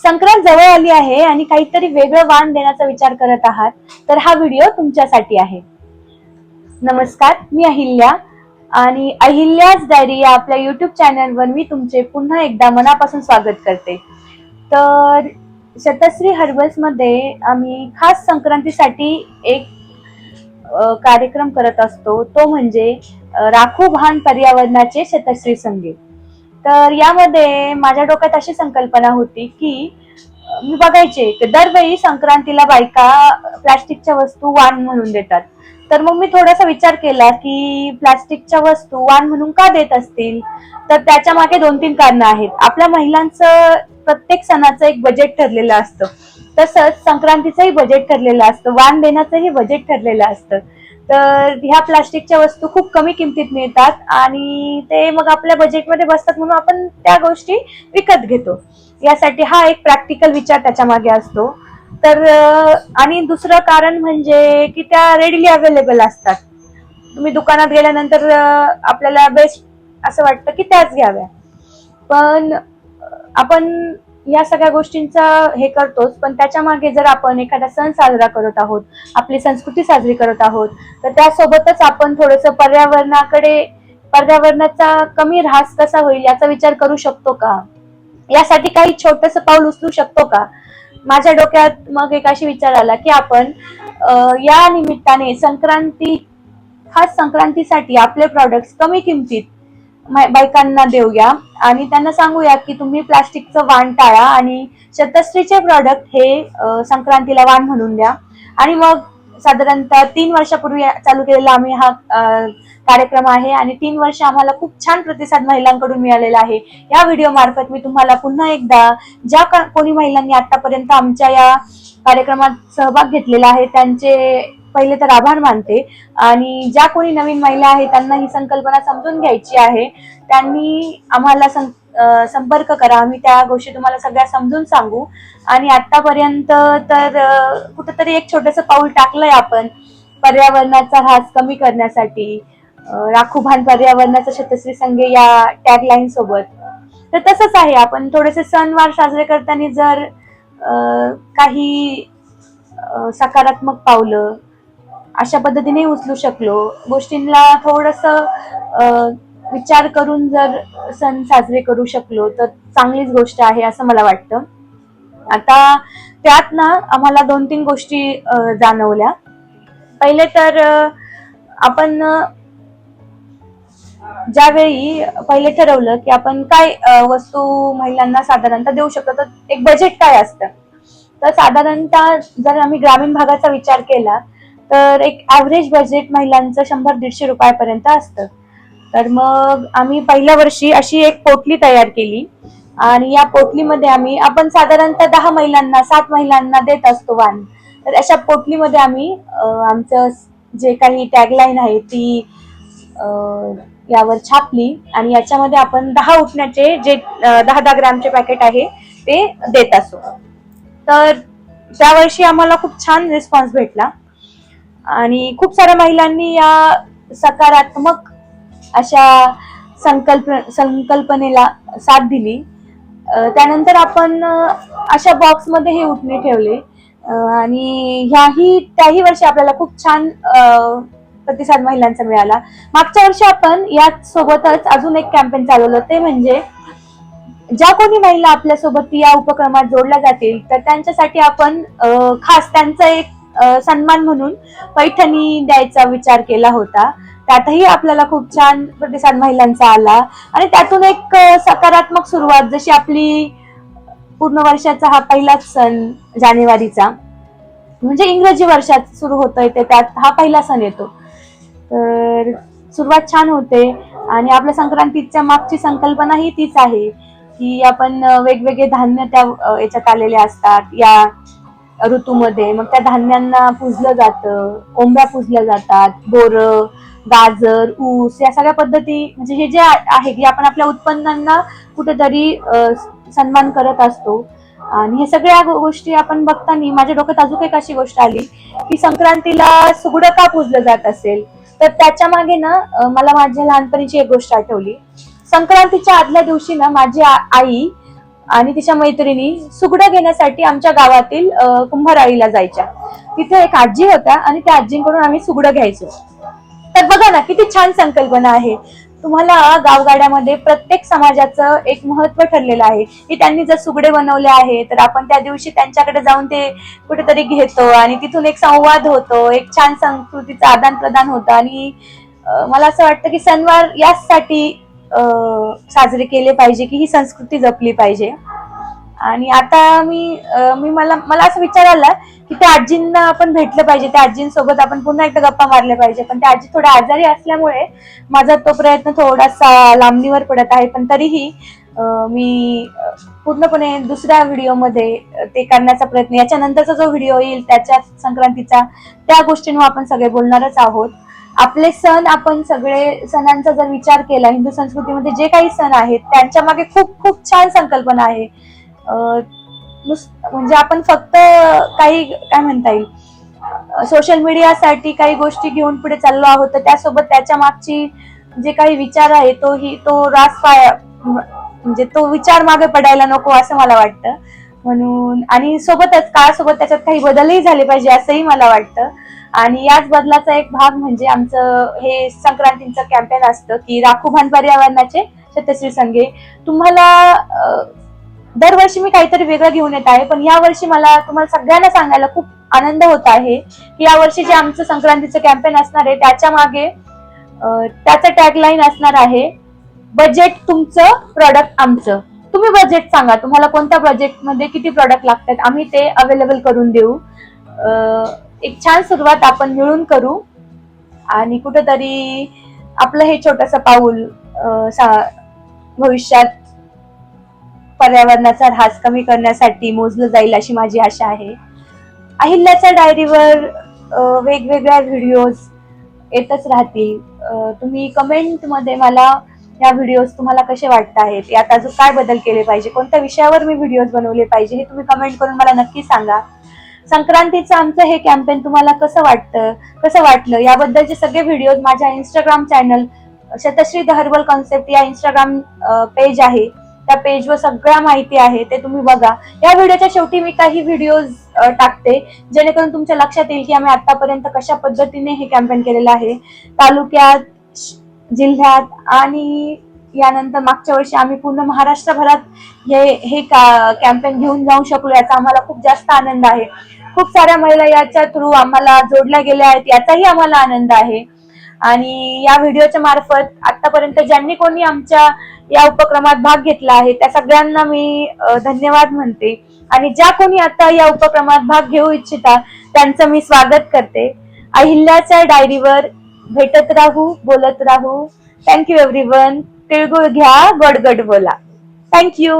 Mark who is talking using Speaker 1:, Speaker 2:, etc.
Speaker 1: संक्रांत जवळ आली आहे आणि काहीतरी वेगळं वाण देण्याचा विचार करत आहात तर हा व्हिडिओ तुमच्यासाठी आहे. नमस्कार मी अहिल्या आणि अहिल्याच डायरी या आपल्या युट्यूब चॅनलवर मी तुमचे पुन्हा एकदा मनापासून स्वागत करते. तर शतश्री हर्बल्समध्ये आम्ही खास संक्रांतीसाठी एक कार्यक्रम करत असतो तो म्हणजे राखू भान पर्यावरणाचे शतश्री संगीत. तर यामध्ये माझ्या डोक्यात अशी संकल्पना होती की मी बघायचे की दरवेळी संक्रांतीला बायका प्लास्टिकच्या वस्तू वाण म्हणून देतात. तर मग मी थोडासा विचार केला की प्लास्टिकच्या वस्तू वाण म्हणून का देत असतील? तर त्याच्यामागे दोन तीन कारणं आहेत. आपल्या महिलांचं प्रत्येक सणाचं एक बजेट ठरलेलं असतं. तसंच संक्रांतीचंही बजेट ठरलेलं असतं. वाण देण्याचंही बजेट ठरलेलं असतं. तर ह्या प्लास्टिकच्या वस्तू खूप कमी किमतीत मिळतात आणि ते मग आपल्या बजेटमध्ये बसतात म्हणून आपण त्या गोष्टी विकत घेतो. यासाठी हा एक प्रॅक्टिकल विचार त्याच्यामागे असतो. तर आणि दुसरं कारण म्हणजे की त्या रेडीली अवेलेबल असतात. तुम्ही दुकानात गेल्यानंतर आपल्याला बेस्ट असं वाटतं की त्याच घ्याव्या. पण आपण या सगळ्या गोष्टींचा हे करतोच पण त्याच्यामागे जर आपण एखादा सण साजरा करत आहोत आपली संस्कृती साजरी करत आहोत तर त्यासोबतच आपण थोडस पर्यावरणाकडे पर्यावरणाचा कमी ऱ्हास कसा होईल याचा विचार करू शकतो का? यासाठी काही छोटस पाऊल उचलू शकतो का? माझ्या डोक्यात मग एक अशी विचार आला की आपण या निमित्ताने संक्रांती खास संक्रांतीसाठी आपले प्रॉडक्ट्स कमी किमतीत बायकांना देऊया. आणि त्यांना सांगूया की तुम्ही प्लास्टिकचं वाण टाळा आणि शतश्रीचे प्रॉडक्ट हे संक्रांतीला वाण म्हणून द्या. आणि मग साधारणतः तीन वर्षापूर्वी चालू केलेला आम्ही हा कार्यक्रम आहे आणि तीन वर्ष आम्हाला खूप छान प्रतिसाद महिलांकडून मिळालेला आहे. या व्हिडिओ मार्फत मी तुम्हाला पुन्हा एकदा ज्या का- कोणी महिलांनी आतापर्यंत आमच्या या कार्यक्रमात सहभाग घेतलेला आहे त्यांचे पहिले तर आभार मानते. आणि ज्या कोणी नवीन महिला आहेत त्यांना ही संकल्पना समजून घ्यायची आहे. त्यांनी आम्हाला सं- संपर्क करा. आम्ही त्या गोष्टी तुम्हाला सगळ्या समजून सांगू. आणि आतापर्यंत तर कुठंतरी एक छोटस पाऊल टाकलंय आपण. पर्यावरणाचा हास कमी करण्यासाठी. राखू भान पर्यावरणाचा शतश्री संघे या टॅगलाईन सोबत. तर तसंच आहे. आपण थोडेसे सणवार साजरे करताना जर काही सकारात्मक पावलं अशा पद्धतीने उचलू शकलो. गोष्टींना थोडस विचार करून जर सण साजरे करू शकलो तर चांगलीच गोष्ट आहे असं मला वाटतं. आता त्यात ना आम्हाला दोन तीन गोष्टी जाणवल्या. पहिले तर आपण ज्यावेळी पहिले ठरवलं की आपण काय वस्तू महिलांना साधारणतः देऊ शकतो तर एक बजेट काय असतं? तर साधारणतः जर आम्ही ग्रामीण भागाचा विचार केला तर एक ऍव्हरेज बजेट महिलांचं शंभर दीडशे रुपयापर्यंत असतं. तर मग आम्ही पहिल्या वर्षी अशी एक पोटली तयार केली. आणि या पोटलीमध्ये आम्ही आपण साधारणतः दहा महिलांना सात महिलांना देत असतो वाण. तर अशा पोटलीमध्ये आम्ही आमचं जे काही टॅगलाईन आहे ती यावर छापली. आणि याच्यामध्ये आपण दहा उठण्याचे जे दहा दहा ग्रामचे पॅकेट आहे ते देत असो. तर त्या वर्षी आम्हाला खूप छान रिस्पॉन्स भेटला. आणि खूप साऱ्या महिलांनी या सकारात्मक अशा संकल्प संकल्पनेला साथ दिली. त्यानंतर आपण अशा बॉक्समध्ये हे उठणे ठेवले. आणि ह्याही त्याही वर्षी आपल्याला खूप छान प्रतिसाद महिलांचा मिळाला. मागच्या वर्षी आपण याच सोबतच अजून एक कॅम्पेन चालवलं. ते म्हणजे ज्या कोणी महिला आपल्यासोबत या उपक्रमात जोडल्या जातील तर त्यांच्यासाठी आपण खास त्यांचं एक सन्मान म्हणून पैठणी द्यायचा विचार केला होता. त्यातही आपल्याला खूप छान प्रतिसाद महिलांचा आला. आणि त्यातून एक सकारात्मक सुरुवात जशी आपली पूर्ण वर्षाचा हा पहिलाच सण जानेवारीचा. म्हणजे इंग्रजी वर्षात सुरू होतोय ते त्यात हा पहिला सण येतो. तर सुरुवात छान होते. आणि आपल्या संक्रांतीच्या मागची संकल्पना ही तीच आहे की आपण वेगवेगळे धान्य त्या याच्यात आलेले असतात. या ऋतूमध्ये. मग त्या धान्यांना पुजलं जातं ओंब्या पुजल्या जातात बोर गाजर ऊस या सगळ्या पद्धती म्हणजे हे जे आहे की आपण आपल्या उत्पन्नांना कुठेतरी सन्मान करत असतो. आणि हे सगळ्या गोष्टी आपण बघताना माझ्या डोक्यात अजून एक अशी गोष्ट आली की संक्रांतीला सुगडं का पुजलं जात असेल तर त्याच्यामागे ना मला माझ्या लहानपणीची एक गोष्ट आठवली. संक्रांतीच्या आदल्या दिवशी ना माझी आ- आई आणि तिच्या मैत्रिणी सुगडं घेण्यासाठी आमच्या गावातील कुंभाराळीला जायच्या. तिथे एक आजी होत्या आणि त्या आजींकडून आम्ही सुगडं घ्यायचो. तर बघा ना किती छान संकल्पना आहे. तुम्हाला गावगाड्यामध्ये प्रत्येक समाजाचं एक महत्त्व ठरलेलं आहे की त्यांनी जर सुगडे बनवले आहे तर आपण त्या दिवशी त्यांच्याकडे जाऊन ते कुठेतरी घेतो आणि तिथून एक संवाद होतो एक छान संस्कृतीचं आदान प्रदान होतं. आणि मला असं वाटतं की सणवार याचसाठी साजरे केले पाहिजे की ही संस्कृती जपली पाहिजे. आणि आता मी मी मला मला असं विचार आला की त्या आजींना आपण भेटलं पाहिजे त्या आजींसोबत आपण पुन्हा एकदा गप्पा मारल्या पाहिजे. पण त्या आजी थोड्या आजारी असल्यामुळे माझा तो प्रयत्न थोडासा लांबणीवर पडत आहे. पण तरीही मी पूर्णपणे दुसऱ्या व्हिडिओमध्ये ते करण्याचा प्रयत्न याच्यानंतरचा जो व्हिडिओ येईल त्याच्या संक्रांतीचा त्या गोष्टींवर आपण सगळे बोलणारच आहोत. आपले सण आपण सगळे सणांचा जर विचार केला हिंदू संस्कृतीमध्ये जे काही सण आहेत त्यांच्या मागे खूप खूप छान संकल्पना आहे. म्हणजे आपण फक्त काही काय म्हणता येईल? सोशल मीडियासाठी काही गोष्टी घेऊन पुढे चाललो आहोत तर त्यासोबत त्याच्या मागची जे काही विचार आहे तो ही तो रास पाया म्हणजे तो विचार मागे पडायला नको असं मला वाटतं. म्हणून आणि सोबतच काळासोबत त्याच्यात काही बदलही झाले पाहिजे असंही मला वाटतं. आणि याच बदलाचा एक भाग म्हणजे आमचं हे संक्रांतीचं कॅम्पेन असतं की राखू भान पर्यावरणाचे शतश्री संघे. तुम्हाला दरवर्षी मी काहीतरी वेगळं घेऊन येत आहे पण यावर्षी मला तुम्हाला सगळ्यांना सांगायला खूप आनंद होत आहे की यावर्षी जे आमचं संक्रांतीचं कॅम्पेन असणार आहे त्याच्यामागे त्याचं टॅगलाईन असणार आहे बजेट तुमचं प्रॉडक्ट आमचं. तुम्ही बजेट सांगा तुम्हाला कोणत्या बजेटमध्ये किती प्रॉडक्ट लागतात? आम्ही ते अवेलेबल करून देऊ. एक छान सुरुवात आपण मिळून करू. आणि कुठेतरी आपलं हे छोटस पाऊल भविष्यात पर्यावरणाचा ऱ्हास कमी करण्यासाठी मोजलं जाईल अशी माझी आशा आहे. अहिल्याच्या डायरीवर वेगवेगळ्या व्हिडिओज येतच राहतील. तुम्ही कमेंटमध्ये मला या व्हिडिओज तुम्हाला कसे वाटत आहेत? यात अजून काय बदल केले पाहिजे? कोणत्या विषयावर मी व्हिडिओज बनवले पाहिजे? हे तुम्ही कमेंट करून मला नक्की सांगा. संक्रांतीचं आमचं हे कॅम्पेन तुम्हाला कसं वाटतं? कसं वाटलं? याबद्दलचे सगळे व्हिडिओज माझ्या Instagram channel Shatashri the herbal concept या इंस्टाग्राम पेज आहे. त्या पेजवर सगळ्या माहिती आहे ते तुम्ही बघा. या व्हिडिओच्या शेवटी मी काही व्हिडिओज टाकते जेणेकरून तुमच्या लक्षात येईल की आम्ही आतापर्यंत कशा पद्धतीने हे कॅम्पेन केलेलं आहे. तालुक्यात श- जिल्ह्यात आणि यानंतर मागच्या वर्षी आम्ही पूर्ण महाराष्ट्रभरात हे हे कॅम्पेन घेऊन जाऊ शकलो याचा आम्हाला खूप जास्त आनंद आहे. खूप साऱ्या महिला याच्या थ्रू आम्हाला जोडल्या गेल्या आहेत याचाही आम्हाला आनंद आहे. आणि या व्हिडिओच्या मार्फत आतापर्यंत ज्यांनी कोणी आमच्या या उपक्रमात भाग घेतला आहे त्या सगळ्यांना मी धन्यवाद म्हणते. आणि ज्या कोणी आता या उपक्रमात भाग घेऊ इच्छिता त्यांचं मी स्वागत करते. अहिल्याच्या डायरीवर भेटत राहू बोलत राहू. थँक्यू एव्हरीवन तिळगुळ घ्या गडगड बोला थँक्यू